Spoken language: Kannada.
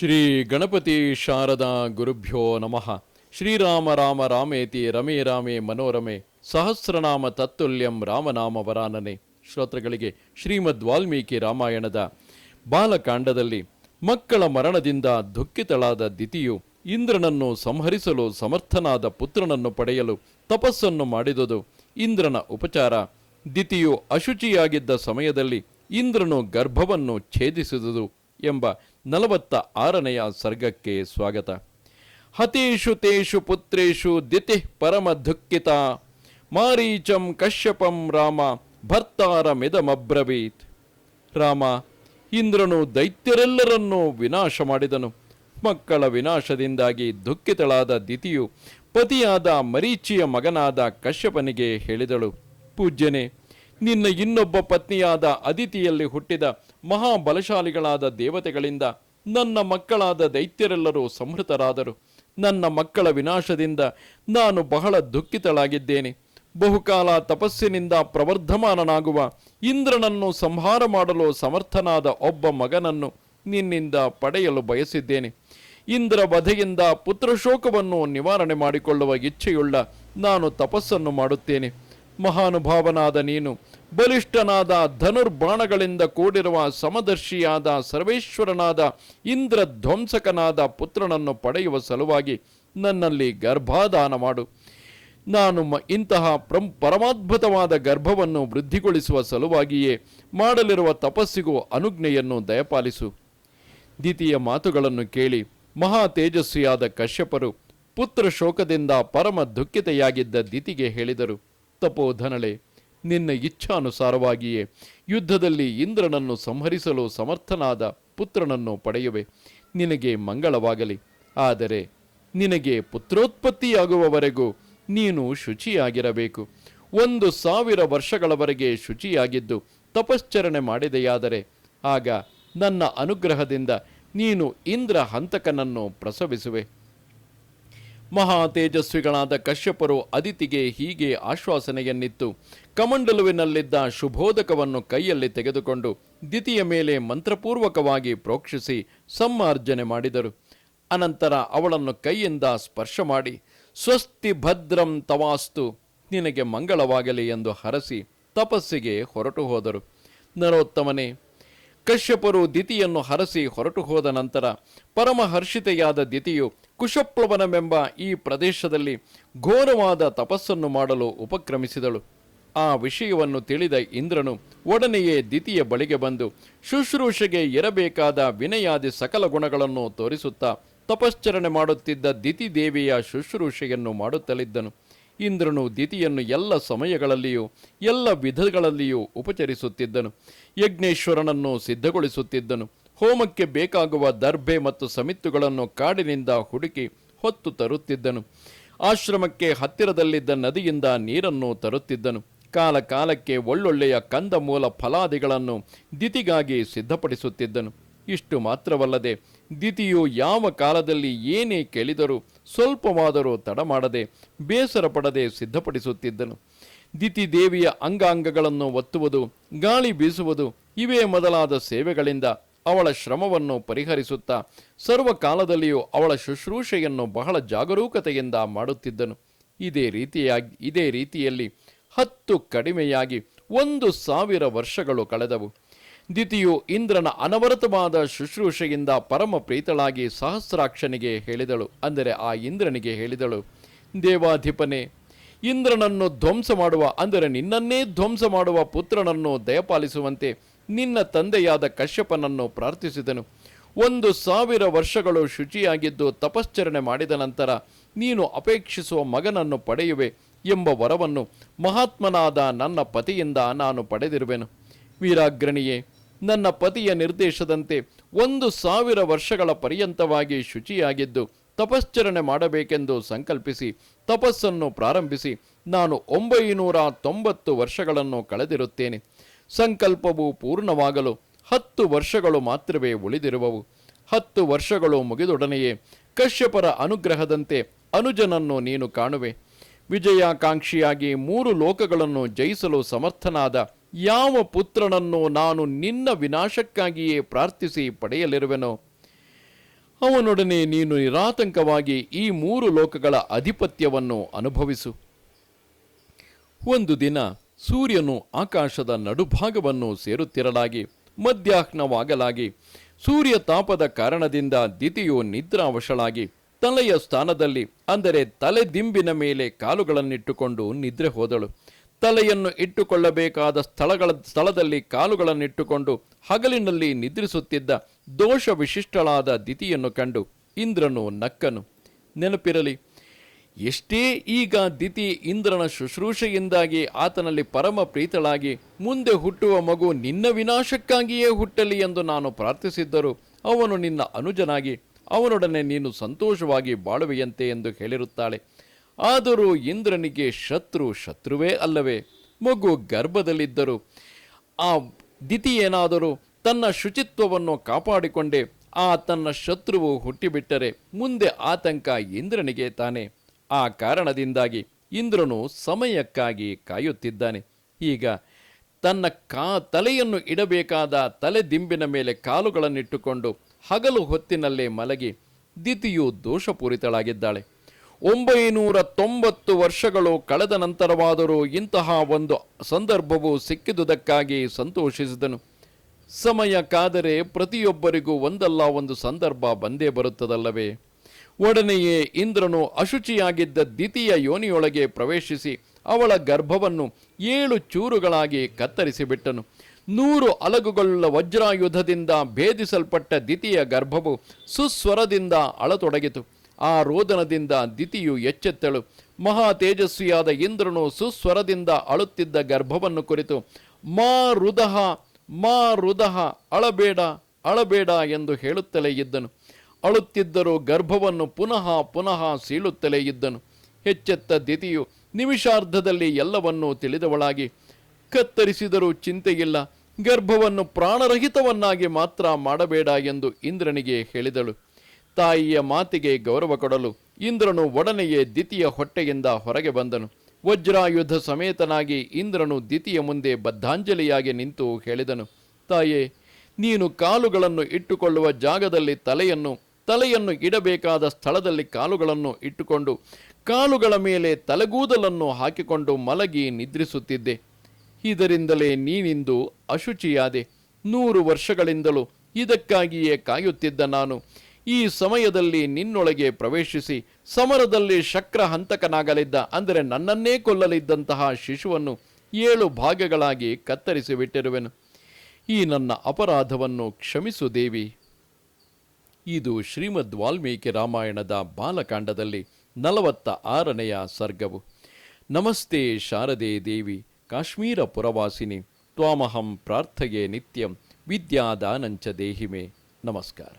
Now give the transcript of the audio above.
ಶ್ರೀ ಗಣಪತಿ ಶಾರದಾ ಗುರುಭ್ಯೋ ನಮಃ. ಶ್ರೀರಾಮ ರಾಮ ರಾಮೇತಿ ರಮೇ ರಾಮೇ ಮನೋರಮೆ. ಸಹಸ್ರನಾಮ ತತ್ತುಲ್ಯಂ ರಾಮನಾಮ ವರಾನನೆ. ಶ್ರೋತೃಗಳಿಗೆ ಶ್ರೀಮದ್ ವಾಲ್ಮೀಕಿ ರಾಮಾಯಣದ ಬಾಲಕಾಂಡದಲ್ಲಿ ಮಕ್ಕಳ ಮರಣದಿಂದ ದುಃಖಿತಳಾದ ದಿತಿಯು ಇಂದ್ರನನ್ನು ಸಂಹರಿಸಲು ಸಮರ್ಥನಾದ ಪುತ್ರನನ್ನು ಪಡೆಯಲು ತಪಸ್ಸನ್ನು ಮಾಡಿದುದು ಇಂದ್ರನ ಉಪಚಾರ. ದಿತಿಯು ಅಶುಚಿಯಾಗಿದ್ದ ಸಮಯದಲ್ಲಿ ಇಂದ್ರನು ಗರ್ಭವನ್ನು ಛೇದಿಸಿದುದು ಎಂಬ ನಲವತ್ತ ಆರನೆಯ ಸರ್ಗಕ್ಕೆ ಸ್ವಾಗತ. ಹತೀಷು ತೇಷು ಪುತ್ರೇಷು ದಿತಿ ಪರಮ ದುಃಖಿತ. ಮಾರೀಚಂ ಕಶ್ಯಪಂ ರಾಮ ಭರ್ತಾರಮಿದಮಬ್ರವೀತ್. ರಾಮ, ಇಂದ್ರನು ದೈತ್ಯರೆಲ್ಲರನ್ನೂ ವಿನಾಶ ಮಾಡಿದನು. ಮಕ್ಕಳ ವಿನಾಶದಿಂದಾಗಿ ದುಃಖಿತಳಾದ ದಿತಿಯು ಪತಿಯಾದ ಮರೀಚಿಯ ಮಗನಾದ ಕಶ್ಯಪನಿಗೆ ಹೇಳಿದಳು. ಪೂಜ್ಯನೇ, ನಿನ್ನ ಇನ್ನೊಬ್ಬ ಪತ್ನಿಯಾದ ಅದಿತಿಯಲ್ಲಿ ಹುಟ್ಟಿದ ಮಹಾಬಲಶಾಲಿಗಳಾದ ದೇವತೆಗಳಿಂದ ನನ್ನ ಮಕ್ಕಳಾದ ದೈತ್ಯರೆಲ್ಲರೂ ಸಂಹೃತರಾದರು. ನನ್ನ ಮಕ್ಕಳ ವಿನಾಶದಿಂದ ನಾನು ಬಹಳ ದುಃಖಿತಳಾಗಿದ್ದೇನೆ. ಬಹುಕಾಲ ತಪಸ್ಸಿನಿಂದ ಪ್ರವರ್ಧಮಾನನಾಗುವ ಇಂದ್ರನನ್ನು ಸಂಹಾರ ಮಾಡಲು ಸಮರ್ಥನಾದ ಒಬ್ಬ ಮಗನನ್ನು ನಿನ್ನಿಂದ ಪಡೆಯಲು ಬಯಸಿದ್ದೇನೆ. ಇಂದ್ರ ವಧೆಯಿಂದ ಪುತ್ರಶೋಕವನ್ನು ನಿವಾರಣೆ ಮಾಡಿಕೊಳ್ಳುವ ಇಚ್ಛೆಯುಳ್ಳ ನಾನು ತಪಸ್ಸನ್ನು ಮಾಡುತ್ತೇನೆ. ಮಹಾನುಭಾವನಾದ ನೀನು ಬಲಿಷ್ಠನಾದ ಧನುರ್ಬಾಣಗಳಿಂದ ಕೂಡಿರುವ ಸಮದರ್ಶಿಯಾದ ಸರ್ವೇಶ್ವರನಾದ ಇಂದ್ರಧ್ವಂಸಕನಾದ ಪುತ್ರನನ್ನು ಪಡೆಯುವ ಸಲುವಾಗಿ ನನ್ನಲ್ಲಿ ಗರ್ಭಾದಾನ ಮಾಡು. ನಾನು ಇಂತಹ ಪ್ರಂ ಪರಮಾದ್ಭುತವಾದ ಗರ್ಭವನ್ನು ವೃದ್ಧಿಗೊಳಿಸುವ ಸಲುವಾಗಿಯೇ ಮಾಡಲಿರುವ ತಪಸ್ಸಿಗೂ ಅನುಜ್ಞೆಯನ್ನು ದಯಪಾಲಿಸು. ದ್ವಿತೀಯ ಮಾತುಗಳನ್ನು ಕೇಳಿ ಮಹಾ ತೇಜಸ್ವಿಯಾದ ಕಶ್ಯಪರು ಪುತ್ರ ಶೋಕದಿಂದ ಪರಮ ದುಃಖಿತೆಯಾಗಿದ್ದ ದಿತಿಗೆ ಹೇಳಿದರು. ತಪೋಧನಳೆ ನಿನ್ನ ಇಚ್ಛಾನುಸಾರವಾಗಿಯೇ. ಯುದ್ಧದಲ್ಲಿ ಇಂದ್ರನನ್ನು ಸಂಹರಿಸಲು ಸಮರ್ಥನಾದ ಪುತ್ರನನ್ನು ಪಡೆಯುವೆ. ನಿನಗೆ ಮಂಗಳವಾಗಲಿ. ಆದರೆ ನಿನಗೆ ಪುತ್ರೋತ್ಪತ್ತಿಯಾಗುವವರೆಗೂ ನೀನು ಶುಚಿಯಾಗಿರಬೇಕು. ಒಂದು ಸಾವಿರ ವರ್ಷಗಳವರೆಗೆ ಶುಚಿಯಾಗಿದ್ದು ತಪಶ್ಚರಣೆ ಮಾಡಿದೆಯಾದರೆ ಆಗ ನನ್ನ ಅನುಗ್ರಹದಿಂದ ನೀನು ಇಂದ್ರ ಹಂತಕನನ್ನು ಪ್ರಸವಿಸುವೆ. ಮಹಾ ತೇಜಸ್ವಿಗಳಾದ ಕಶ್ಯಪರು ಅದಿತಿಗೆ ಹೀಗೆ ಆಶ್ವಾಸನೆಯನ್ನಿತ್ತು. ಕಮಂಡಲುವಿನಲ್ಲಿದ್ದ ಶುಭೋದಕವನ್ನು ಕೈಯಲ್ಲಿ ತೆಗೆದುಕೊಂಡು ದಿತಿಯ ಮೇಲೆ ಮಂತ್ರಪೂರ್ವಕವಾಗಿ ಪ್ರೋಕ್ಷಿಸಿ ಸಮ್ಮಾರ್ಜನೆ ಮಾಡಿದರು. ಅನಂತರ ಅವಳನ್ನು ಕೈಯಿಂದ ಸ್ಪರ್ಶ ಮಾಡಿ, ಸ್ವಸ್ತಿ ಭದ್ರಂ ತವಾಸ್ತು, ನಿನಗೆ ಮಂಗಳವಾಗಲಿ ಎಂದು ಹರಸಿ ತಪಸ್ಸಿಗೆ ಹೊರಟು ಹೋದರು. ನರೋತ್ತಮನೇ, ಕಶ್ಯಪರು ದಿತಿಯನ್ನು ಹರಸಿ ಹೊರಟು ಹೋದ ನಂತರ ಪರಮಹರ್ಷಿತೆಯಾದ ದಿತಿಯು ಕುಶಪ್ಲವನವೆಂಬ ಈ ಪ್ರದೇಶದಲ್ಲಿ ಘೋರವಾದ ತಪಸ್ಸನ್ನು ಮಾಡಲು ಉಪಕ್ರಮಿಸಿದಳು. ಆ ವಿಷಯವನ್ನು ತಿಳಿದ ಇಂದ್ರನು ಒಡನೆಯೇ ದಿತಿಯ ಬಳಿಗೆ ಬಂದು ಶುಶ್ರೂಷೆಗೆ ಇರಬೇಕಾದ ವಿನಯಾದಿ ಸಕಲ ಗುಣಗಳನ್ನು ತೋರಿಸುತ್ತಾ ತಪಶ್ಚರಣೆ ಮಾಡುತ್ತಿದ್ದ ದಿತಿ ದೇವಿಯ ಶುಶ್ರೂಷೆಯನ್ನು ಮಾಡುತ್ತಲಿದ್ದನು. ಇಂದ್ರನು ದಿತಿಯನ್ನು ಎಲ್ಲ ಸಮಯಗಳಲ್ಲಿಯೂ, ಎಲ್ಲ ವಿಧಗಳಲ್ಲಿಯೂ ಉಪಚರಿಸುತ್ತಿದ್ದನು. ಯಜ್ಞೇಶ್ವರನನ್ನು ಸಿದ್ಧಗೊಳಿಸುತ್ತಿದ್ದನು. ಹೋಮಕ್ಕೆ ಬೇಕಾಗುವ ದರ್ಭೆ ಮತ್ತು ಸಮಿತ್ತುಗಳನ್ನು ಕಾಡಿನಿಂದ ಹುಡುಕಿ ಹೊತ್ತು ತರುತ್ತಿದ್ದನು. ಆಶ್ರಮಕ್ಕೆ ಹತ್ತಿರದಲ್ಲಿದ್ದ ನದಿಯಿಂದ ನೀರನ್ನು ತರುತ್ತಿದ್ದನು. ಕಾಲ ಕಾಲಕ್ಕೆ ಒಳ್ಳೊಳ್ಳೆಯ ಕಂದಮೂಲ ಫಲಾದಿಗಳನ್ನು ದಿತಿಗಾಗಿ ಸಿದ್ಧಪಡಿಸುತ್ತಿದ್ದನು. ಇಷ್ಟು ಮಾತ್ರವಲ್ಲದೆ ದಿತಿಯು ಯಾವ ಕಾಲದಲ್ಲಿ ಏನೇ ಕೇಳಿದರೂ ಸ್ವಲ್ಪವಾದರೂ ತಡ ಮಾಡದೆ ಬೇಸರ ಪಡದೆ ಸಿದ್ಧಪಡಿಸುತ್ತಿದ್ದನು. ದಿತಿ ದೇವಿಯ ಅಂಗಾಂಗಗಳನ್ನು ಒತ್ತುವುದು, ಗಾಳಿ ಬೀಸುವುದು ಇವೇ ಮೊದಲಾದ ಸೇವೆಗಳಿಂದ ಅವಳ ಶ್ರಮವನ್ನು ಪರಿಹರಿಸುತ್ತಾ ಸರ್ವಕಾಲದಲ್ಲಿಯೂ ಅವಳ ಶುಶ್ರೂಷೆಯನ್ನು ಬಹಳ ಜಾಗರೂಕತೆಯಿಂದ ಮಾಡುತ್ತಿದ್ದನು. ಇದೇ ರೀತಿಯಾಗಿ, ಇದೇ ರೀತಿಯಲ್ಲಿ ಹತ್ತು ಕಡಿಮೆಯಾಗಿ ಒಂದು ಸಾವಿರ ವರ್ಷಗಳು ಕಳೆದವು. ದಿತಿಯು ಇಂದ್ರನ ಅನವರತವಾದ ಶುಶ್ರೂಷೆಯಿಂದ ಪರಮ ಪ್ರೀತಳಾಗಿ ಸಹಸ್ರಾಕ್ಷನಿಗೆ ಹೇಳಿದಳು. ಅಂದರೆ ಆ ಇಂದ್ರನಿಗೆ ಹೇಳಿದಳು, ದೇವಾಧಿಪನೆ, ಇಂದ್ರನನ್ನು ಧ್ವಂಸ ಮಾಡುವ, ಅಂದರೆ ನಿನ್ನನ್ನೇ ಧ್ವಂಸ ಮಾಡುವ ಪುತ್ರನನ್ನು ದಯಪಾಲಿಸುವಂತೆ ನಿನ್ನ ತಂದೆಯಾದ ಕಶ್ಯಪನನ್ನು ಪ್ರಾರ್ಥಿಸಿದನು. ಒಂದು ಸಾವಿರ ವರ್ಷಗಳು ಶುಚಿಯಾಗಿದ್ದು ತಪಶ್ಚರಣೆ ಮಾಡಿದ ನಂತರ ನೀನು ಅಪೇಕ್ಷಿಸುವ ಮಗನನ್ನು ಪಡೆಯುವೆ ಎಂಬ ವರವನ್ನು ಮಹಾತ್ಮನಾದ ನನ್ನ ಪತಿಯಿಂದ ನಾನು ಪಡೆದಿರುವೆನು. ವೀರಾಗ್ರಣಿಯೇ ನನ್ನ ಪತಿಯ ನಿರ್ದೇಶದಂತೆ ಒಂದು ಸಾವಿರ ವರ್ಷಗಳ ಪರ್ಯಂತವಾಗಿ ಶುಚಿಯಾಗಿದ್ದು ತಪಶ್ಚರಣೆ ಮಾಡಬೇಕೆಂದು ಸಂಕಲ್ಪಿಸಿ, ತಪಸ್ಸನ್ನು ಪ್ರಾರಂಭಿಸಿ ನಾನು ಒಂಬೈನೂರ ತೊಂಬತ್ತು ವರ್ಷಗಳನ್ನು ಕಳೆದಿರುತ್ತೇನೆ. ಸಂಕಲ್ಪವು ಪೂರ್ಣವಾಗಲು ಹತ್ತು ವರ್ಷಗಳು ಮಾತ್ರವೇ ಉಳಿದಿರುವವು. ಹತ್ತು ವರ್ಷಗಳು ಮುಗಿದೊಡನೆಯೇ ಕಶ್ಯಪರ ಅನುಗ್ರಹದಂತೆ ಅನುಜನನ್ನು ನೀನು ಕಾಣುವೆ. ವಿಜಯಾಕಾಂಕ್ಷಿಯಾಗಿ ಮೂರು ಲೋಕಗಳನ್ನು ಜಯಿಸಲು ಸಮರ್ಥನಾದ ಯಾವ ಪುತ್ರನನ್ನು ನಾನು ನಿನ್ನ ವಿನಾಶಕ್ಕಾಗಿಯೇ ಪ್ರಾರ್ಥಿಸಿ ಪಡೆಯಲಿರುವೆನೋ? ಅವನೊಡನೆ ನೀನು ನಿರಾತಂಕವಾಗಿ ಈ ಮೂರು ಲೋಕಗಳ ಅಧಿಪತ್ಯವನ್ನು ಅನುಭವಿಸು. ಒಂದು ದಿನ ಸೂರ್ಯನು ಆಕಾಶದ ನಡುಭಾಗವನ್ನು ಸೇರುತ್ತಿರಲಾಗಿ, ಮಧ್ಯಾಹ್ನವಾಗಲಾಗಿ. ಸೂರ್ಯ ತಾಪದ ಕಾರಣದಿಂದ ದಿತಿಯು ನಿದ್ರಾವಶಳಾಗಿ, ತಲೆಯ ಸ್ಥಾನದಲ್ಲಿ, ಅಂದರೆ ತಲೆ ದಿಂಬಿನ ಮೇಲೆ ಕಾಲುಗಳನ್ನಿಟ್ಟುಕೊಂಡು ನಿದ್ರೆ ಹೋದಳು. ತಲೆಯನ್ನು ಇಟ್ಟುಕೊಳ್ಳಬೇಕಾದ ಸ್ಥಳಗಳ, ಸ್ಥಳದಲ್ಲಿ ಕಾಲುಗಳನ್ನಿಟ್ಟುಕೊಂಡು ಹಗಲಿನಲ್ಲಿ ನಿದ್ರಿಸುತ್ತಿದ್ದ ದೋಷ ವಿಶಿಷ್ಟಳಾದ ದಿತಿಯನ್ನು ಕಂಡು ಇಂದ್ರನು ನಕ್ಕನು. ನೆನಪಿರಲಿ ಎಷ್ಟೇ ಈಗ ದಿತಿ ಇಂದ್ರನ ಶುಶ್ರೂಷೆಯಿಂದಾಗಿ ಆತನಲ್ಲಿ ಪರಮ ಪ್ರೀತಳಾಗಿ ಮುಂದೆ ಹುಟ್ಟುವ ಮಗು ನಿನ್ನ ವಿನಾಶಕ್ಕಾಗಿಯೇ ಹುಟ್ಟಲಿ ಎಂದು ನಾನು ಪ್ರಾರ್ಥಿಸಿದ್ದರು ಅವನು ನಿನ್ನ ಅನುಜನಾಗಿ, ಅವನೊಡನೆ ನೀನು ಸಂತೋಷವಾಗಿ ಬಾಳುವೆಯಂತೆ ಎಂದು ಹೇಳಿರುತ್ತಾಳೆ. ಆದರೂ ಇಂದ್ರನಿಗೆ ಶತ್ರು ಶತ್ರುವೇ ಅಲ್ಲವೇ, ಮಗು ಗರ್ಭದಲ್ಲಿದ್ದರು. ಆ ದಿತಿ ಏನಾದರೂ ತನ್ನ ಶುಚಿತ್ವವನ್ನು ಕಾಪಾಡಿಕೊಂಡೇ ಆ ತನ್ನ ಶತ್ರುವು ಹುಟ್ಟಿಬಿಟ್ಟರೆ ಮುಂದೆ ಆತಂಕ ಇಂದ್ರನಿಗೆ ತಾನೆ. ಆ ಕಾರಣದಿಂದಾಗಿ ಇಂದ್ರನು ಸಮಯಕ್ಕಾಗಿ ಕಾಯುತ್ತಿದ್ದಾನೆ. ಈಗ ತನ್ನ ಕಾ ತಲೆಯನ್ನು ಇಡಬೇಕಾದ ತಲೆ ದಿಂಬಿನ ಮೇಲೆ ಕಾಲುಗಳನ್ನಿಟ್ಟುಕೊಂಡು ಹಗಲು ಹೊತ್ತಿನಲ್ಲೇ ಮಲಗಿ ದಿತಿಯು ದೋಷಪೂರಿತಳಾಗಿದ್ದಾಳೆ. ಒಂಬೈನೂರ ತೊಂಬತ್ತು ವರ್ಷಗಳು ಕಳೆದ ನಂತರವಾದರೂ ಇಂತಹ ಒಂದು ಸಂದರ್ಭವು ಸಿಕ್ಕಿದುದಕ್ಕಾಗಿ ಸಂತೋಷಿಸಿದನು. ಸಮಯ ಕಾದರೆ ಪ್ರತಿಯೊಬ್ಬರಿಗೂ ಒಂದಲ್ಲ ಒಂದು ಸಂದರ್ಭ ಬಂದೇ ಬರುತ್ತದಲ್ಲವೇ? ಒಡನೆಯೇ ಇಂದ್ರನು ಅಶುಚಿಯಾಗಿದ್ದ ದ್ವಿತೀಯ ಯೋನಿಯೊಳಗೆ ಪ್ರವೇಶಿಸಿ ಅವಳ ಗರ್ಭವನ್ನು ಏಳು ಚೂರುಗಳಾಗಿ ಕತ್ತರಿಸಿಬಿಟ್ಟನು. ನೂರು ಅಲಗುಗಳುಳ್ಳ ವಜ್ರಾಯುಧದಿಂದ ಭೇದಿಸಲ್ಪಟ್ಟ ದ್ವಿತೀಯ ಗರ್ಭವು ಸುಸ್ವರದಿಂದ ಅಳತೊಡಗಿತು. ಆ ರೋದನದಿಂದ ದಿತಿಯು ಎಚ್ಚೆತ್ತಳು. ಮಹಾ ತೇಜಸ್ವಿಯಾದ ಇಂದ್ರನು ಸುಸ್ವರದಿಂದ ಅಳುತ್ತಿದ್ದ ಗರ್ಭವನ್ನು ಕುರಿತು, ಮಾ ರುದಹ ಮಾ ರುದಹ ಅಳಬೇಡ ಅಳಬೇಡ ಎಂದು ಹೇಳುತ್ತಲೇ ಇದ್ದನು. ಅಳುತ್ತಿದ್ದರೂ ಗರ್ಭವನ್ನು ಪುನಃ ಪುನಃ ಸೀಳುತ್ತಲೇ ಇದ್ದನು. ಹೆಚ್ಚೆತ್ತ ದಿತಿಯು ನಿಮಿಷಾರ್ಧದಲ್ಲಿ ಎಲ್ಲವನ್ನೂ ತಿಳಿದವಳಾಗಿ, ಕತ್ತರಿಸಿದರೂ ಚಿಂತೆಯಿಲ್ಲ, ಗರ್ಭವನ್ನು ಪ್ರಾಣರಹಿತವನ್ನಾಗಿ ಮಾತ್ರ ಮಾಡಬೇಡ ಎಂದು ಇಂದ್ರನಿಗೆ ಹೇಳಿದಳು. ತಾಯಿಯ ಮಾತಿಗೆ ಗೌರವ ಕೊಡಲು ಇಂದ್ರನು ಒಡನೆಯೇ ದಿತಿಯ ಹೊಟ್ಟೆಯಿಂದ ಹೊರಗೆ ಬಂದನು. ವಜ್ರಾಯುಧ ಸಮೇತನಾಗಿ ಇಂದ್ರನು ದಿತಿಯ ಮುಂದೆ ಬದ್ಧಾಂಜಲಿಯಾಗಿ ನಿಂತು ಹೇಳಿದನು. ತಾಯೇ, ನೀನು ಕಾಲುಗಳನ್ನು ಇಟ್ಟುಕೊಳ್ಳುವ ಜಾಗದಲ್ಲಿ ತಲೆಯನ್ನು ತಲೆಯನ್ನು ಇಡಬೇಕಾದ ಸ್ಥಳದಲ್ಲಿ ಕಾಲುಗಳನ್ನು ಇಟ್ಟುಕೊಂಡು ಕಾಲುಗಳ ಮೇಲೆ ತಲೆಗೂದಲನ್ನು ಹಾಕಿಕೊಂಡು ಮಲಗಿ ನಿದ್ರಿಸುತ್ತಿದ್ದೆ. ಇದರಿಂದಲೇ ನೀನಿಂದು ಅಶುಚಿಯಾದೆ. ನೂರು ವರ್ಷಗಳಿಂದಲೂ ಇದಕ್ಕಾಗಿಯೇ ಕಾಯುತ್ತಿದ್ದ ನಾನು. ಈ ಸಮಯದಲ್ಲಿ ನಿನ್ನೊಳಗೆ ಪ್ರವೇಶಿಸಿ ಸಮರದಲ್ಲಿ ಶಕ್ರ ಹಂತಕನಾಗಲಿದ್ದ ಅಂದರೆ ನನ್ನನ್ನೇ ಕೊಲ್ಲಲಿದ್ದಂತಹ ಶಿಶುವನ್ನು ಏಳು ಭಾಗಗಳಾಗಿ ಕತ್ತರಿಸಿ ಬಿಟ್ಟಿರುವೆನು ಈ ನನ್ನ ಅಪರಾಧವನ್ನು ಕ್ಷಮಿಸು ದೇವಿ. ಇದು ಶ್ರೀಮದ್ ವಾಲ್ಮೀಕಿ ರಾಮಾಯಣದ ಬಾಲಕಾಂಡದಲ್ಲಿ ನಲವತ್ತ ಆರನೆಯ ಸರ್ಗವು. ನಮಸ್ತೆ ಶಾರದೆ ದೇವಿ, ಕಾಶ್ಮೀರ ಪುರವಾಸಿನಿ, ತ್ವಾಮಹಂ ಪ್ರಾರ್ಥಯೆ ನಿತ್ಯಂ ವಿದ್ಯಾದಾನಂಚ ದೇಹಿಮೆ. ನಮಸ್ಕಾರ.